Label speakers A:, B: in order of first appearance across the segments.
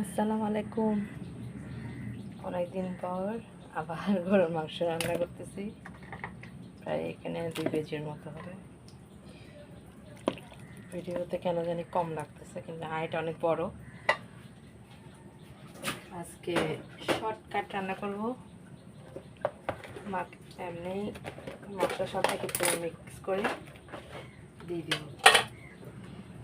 A: আসসালামু আলাইকুম। অনেকদিন পর আবার গরুর মাংস রান্না করতেছি। প্রায় এখানে দুই কেজির মতো হবে। ভিডিওতে কেন জানি কম লাগতেছে, কিন্তু হাইট অনেক বড়। আজকে শর্টকাট রান্না করব। এমনি মশলা সব একটু মিক্স করে দিয়ে দিব।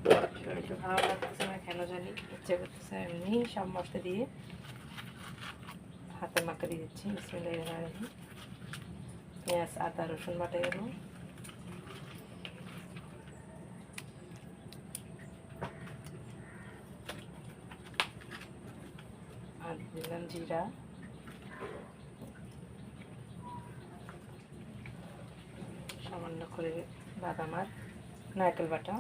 A: শরীরটা ভালো লাগতেছে না কেন জানি ইচ্ছে করতেছে এমনি সব মশলা দিয়ে হাতে মাখা দিয়ে দিচ্ছি বিসমিল্লাহ রাখি পেঁয়াজ আদা রসুন বাটা গেল আর দিলাম জিরা সামান্য করে বাদাম আর নারকেল বাটা।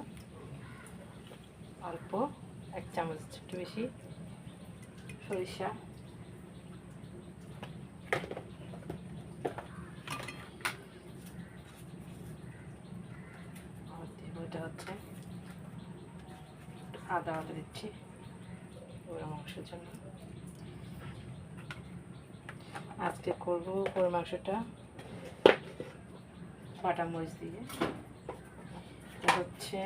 A: অল্প, এক চামচ একটু বেশি সরিষা। এটা হচ্ছে আদা আদা দিচ্ছি গরু মাংসের জন্য। আজকে করব গরু মাংসটা বাটা মরিচ দিয়ে। হচ্ছে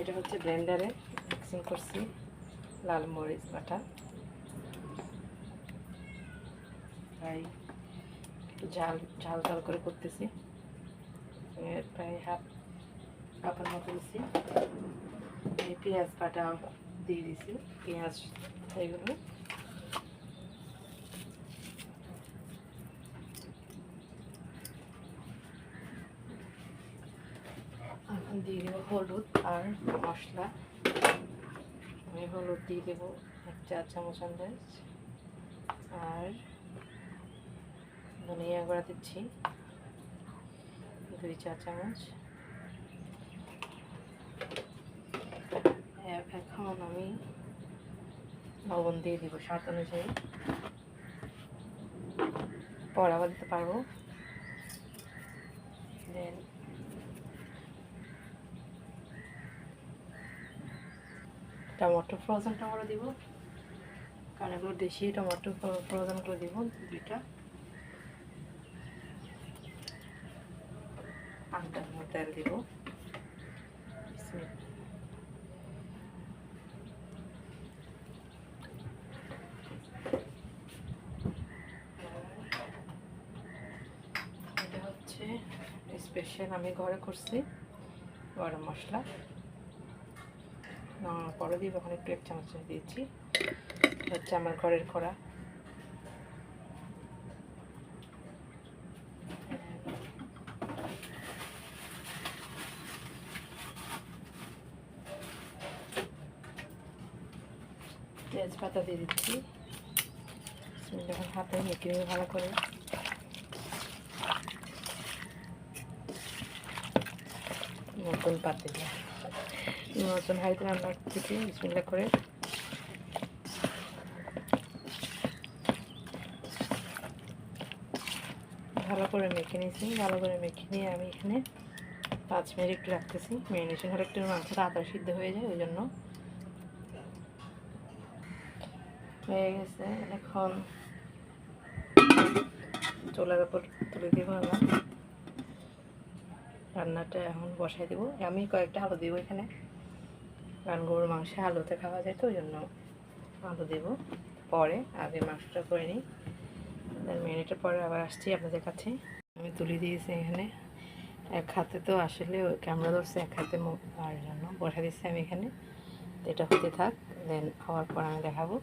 A: এটা হচ্ছে ব্লেন্ডারে মিক্সিং করছি, লাল মরিচ বাটা। তাই ঝাল ঝাল ঝাল করে করতেছি। প্রায় হাফ কাপের মতো দিচ্ছি পেঁয়াজ বাটা দিয়ে দিছি, পেঁয়াজ এইগুলো এখন দিয়ে দেবো হলুদ আর মশলা। আমি হলুদ দিয়ে দেবো এক চার চামচ আন্দাজ। আর ধনিয়া গুঁড়া দিচ্ছি, দুই চা চামচ। এখন আমি লবণ দিয়ে দিব স্বাদ অনুযায়ী। পরে দিতে পারব দেন টমেটো ফ্রোজেন টমেটো দিব। কারণ এগুলো দেশি টমেটো ফ্রোজেনগুলো দিব দুইটা। তেল দিব। স্পেশাল আমি ঘরে করছি গরম মশলা। নামানোর পরে দিব ওখানে একটু এক চামচ দিয়েছি। হচ্ছে আমার ঘরের করা তেজপাতা দিয়ে দিচ্ছি। যখন হাতে মেখে ভালো করে। নতুন পাতিলে নতুন হাইতে রান্না করতেছি বিসমিল্লা করে। ভালো করে মেখে নিয়েছি। ভালো করে মেখে নিয়ে আমি এখানে পাঁচ মিনিট একটু রাখতেছি। ম্যারিনেশন হলে একটু মাংসটা আদা সিদ্ধ হয়ে যায়, ওই জন্য। হয়ে গেছে। এখন চোলার উপর তুলে দিব আমার। রান্নাটা এখন বসাই দেবো। আমি কয়েকটা আলু দিব এখানে। কারণ গরুর মাংসে আলুতে খাওয়া যায় তো, ওই জন্য আলু দেব। পরে আগে মাংসটা করে নিই। মিনিটের পরে আবার আসছি আপনাদের কাছে। আমি তুলে দিয়েছি এখানে। এক হাতে তো আসলে ওই ক্যামেরা ধরছে, এক হাতে আর জন্য বসা দিচ্ছি আমি এখানে। এটা হতে থাক, দেন হওয়ার পর আমি দেখাবো।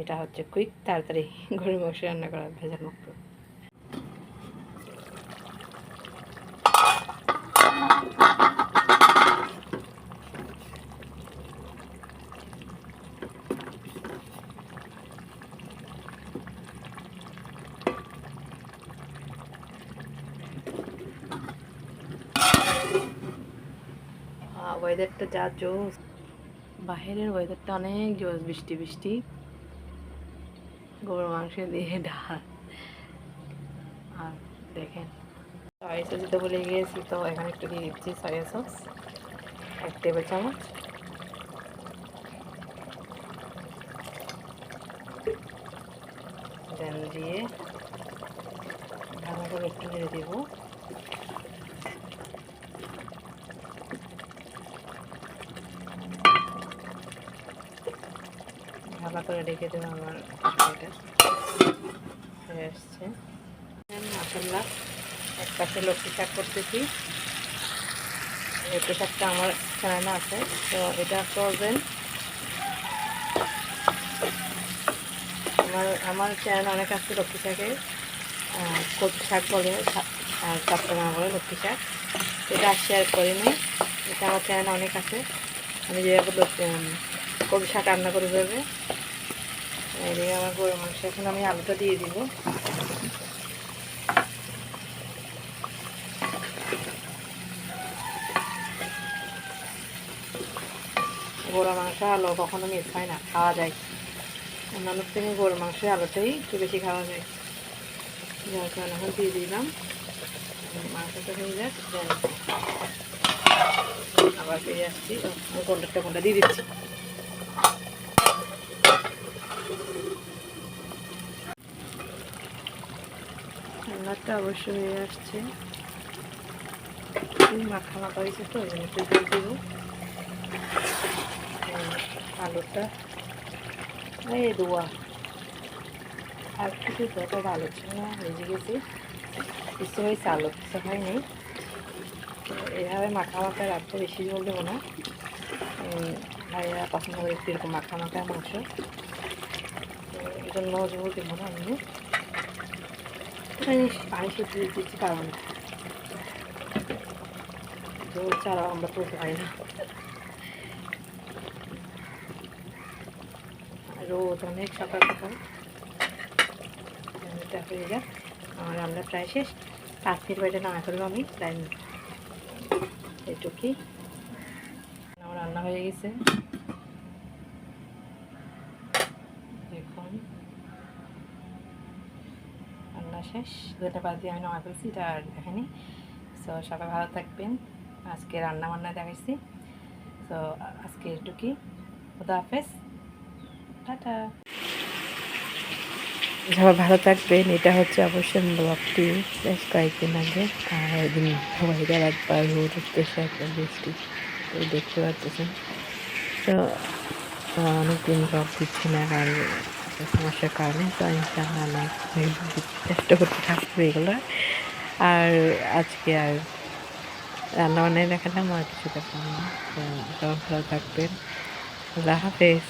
A: এটা হচ্ছে কুইক, তাড়াতাড়ি গরুর মাংস রান্না করা ভেজাল মুক্ত ওয়েদারটা যা জোস বাহিরের ওয়েদারটা অনেক জোস বৃষ্টি বৃষ্টি। গরুর মাংস দিয়ে ডাল। আর দেখেন সয়াসস দিতে গিয়েছি, তো এখানে একটু দিয়ে দিচ্ছি সয়া সস এক টেবিল চামচ। দেন দিয়ে ঢাকা করে একটু দিয়ে দেবো। করে রেখে দেবো আমার আসছে। মাসাল্লা এক পাশে লক্ষ্মী শাক করতেছি। লক্ষ্মী শাকটা আমার চ্যানেলে আছে, তো এটা করবেন আমার আমার চ্যানেল অনেক আছে লক্ষ্মী শাকের শাক বলে আর চট্টগ্রাম বলে লক্ষ্মী শাক। এটা আর শেয়ার করিনি, এটা আমার চ্যানেল অনেক আছে। আমি যেভাবে কচু শাক রান্না করে দেবে এদিকে আমার গরু মাংস, এখন আমি আলুটা দিয়ে দিব। গরু মাংস আলু কখনো মিস হয় না, খাওয়া যায়। অন্যান্য থেকে গরু মাংস আলুটাই একটু বেশি খাওয়া যায়। যার কারণে এখন দিয়ে দিলাম। মাংসটা হয়ে যাক আবার ফিরে আসছি, গোলটা কোনটা দিয়ে দিচ্ছি। রান্নাটা অবশ্যই হয়ে আসছে। একটু মাখা মাখা হয়েছে তো একটু জল দেবো। আলুটা, এই দোয়া আর কিছু যত ভালো ছিল না, ভেজে গেছি। কিছু হয়েছে কিছু হয়নি এভাবে মাখা মাখা রাখতে বেশি জল দেবো না। ভাইয়া পছন্দ করে একটু এরকম মাখা মাখা মাংস। এই জন্য জল দেবো না আমি। পানি পানি দিয়ে দিচ্ছি কারণ জল ছাড়া আমরা তুলতে পারি না রোদ অনেক সকাল সকাল হয়ে যাক আমার রান্না প্রায় শেষ পাঁচ মিনিট বাইরে না করব আমি প্রায় এটুকুই আমার রান্না হয়ে গেছে শেষ দুটা দিয়ে আমি নামা ফেলছি এটা আর সো সবাই ভালো থাকবেন। আজকে রান্না বান্না দেখাইছি। তো আজকে এটুকুই। খুদা হাফেজ। টাটা। সবাই ভালো থাকবেন। এটা হচ্ছে অবশ্যই ব্লগটি। বেশ কয়েকদিন আগে। আর একদিন সবাই একবার রোদ উঠতেছে একটা বৃষ্টি তো দেখতে পাচ্ছেন তো অনেকদিন ব্লগ দিচ্ছি না, কারণ সমস্যার কারণে তো ইনশাআল্লাহ আমি চেষ্টা করতে থাকব এগুলো আর আজকে আর রান্না বান্নায় দেখালাম, আর কিছু দেখালাম না। তো ভালো থাকবেন। আল্লাহ হাফেজ।